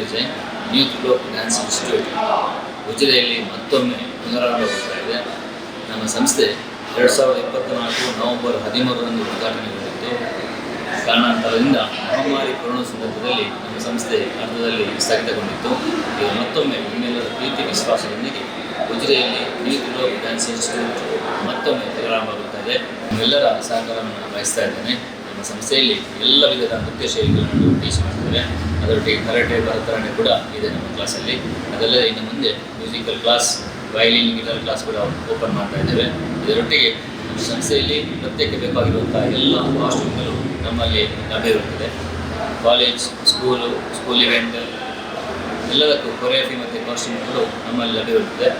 Education youth globe dance institute ಉಜಿರೆಯಲ್ಲಿ ಮತ್ತೊಮ್ಮೆ ಪುನರಾರಂಭಗೊಳ್ತಾ ಇದೆ ನಮ್ಮ ಸಂಸ್ಥೆ ಎರಡು ಸಾವಿರದ ಇಪ್ಪತ್ತ್ನಾಲ್ಕು ನವೆಂಬರ್ ಹದಿಮೂರರಂದು ಉದ್ಘಾಟನೆಗೊಂಡಿತ್ತು ಕಾರಣಾಂತರದಿಂದ ಮಹಾಮಾರಿ ಕೊರೋನಾ ಸಂದರ್ಭದಲ್ಲಿ ನಮ್ಮ ಸಂಸ್ಥೆ ಅರ್ಧದಲ್ಲಿ ಸ್ಥಗಿತಗೊಂಡಿತ್ತು ಇದು ಮತ್ತೊಮ್ಮೆ ನಿಮ್ಮೆಲ್ಲರ ಪ್ರೀತಿ, ವಿಶ್ವಾಸದೊಂದಿಗೆ ಉಜಿರೆಯಲ್ಲಿ ಯೂತ್ ಗ್ಲೋಬ್ ಡ್ಯಾನ್ಸ್ ಇನ್ಸ್ಟಿಟ್ಯೂಟ್ ಮತ್ತೊಮ್ಮೆ ಪ್ರಾರಂಭವಾಗುತ್ತಾ ಇದೆ. ನಿಮ್ಮೆಲ್ಲರ ಸಹಕಾರವನ್ನು ಬಯಸ್ತಾ ಇದ್ದೇನೆ. ನಮ್ಮ ಸಂಸ್ಥೆಯಲ್ಲಿ ಎಲ್ಲ ವಿಧದ ನೃತ್ಯ ಶೈಲಿಗಳನ್ನು ಟೀಚ್ ಮಾಡ್ತೇವೆ ಅದರೊಟ್ಟಿಗೆ ಕರಾಟೆ ಭರತನಾಟ್ಯ ಕೂಡ ಇದೆ ನಮ್ಮ ಕ್ಲಾಸಲ್ಲಿ. ಅದಲ್ಲದೆ ಇನ್ನು ಮುಂದೆ musical class violin guitar class ಕೂಡ ಓಪನ್ ಮಾಡ್ತಾ ಇದ್ದೇವೆ. ಇದರೊಟ್ಟಿಗೆ ನಮ್ಮ ಸಂಸ್ಥೆಯಲ್ಲಿ ನೃತ್ಯಕ್ಕೆ ಬೇಕಾಗಿರುವಂಥ ಎಲ್ಲ ಕಾಸ್ಟ್ಯೂಮ್ಗಳು ನಮ್ಮಲ್ಲಿ ಲಭ್ಯವಿರುತ್ತದೆ ಕಾಲೇಜ್ ಸ್ಕೂಲು ಸ್ಕೂಲ್ ಇವೆಂಟ್ ಎಲ್ಲದಕ್ಕೂ ಕೊರಿಯೋಗ್ರಫಿ ಮತ್ತು ಕಾಸ್ಟ್ಯೂಮ್ಗಳು ನಮ್ಮಲ್ಲಿ ಲಭ್ಯವಿರುತ್ತದೆ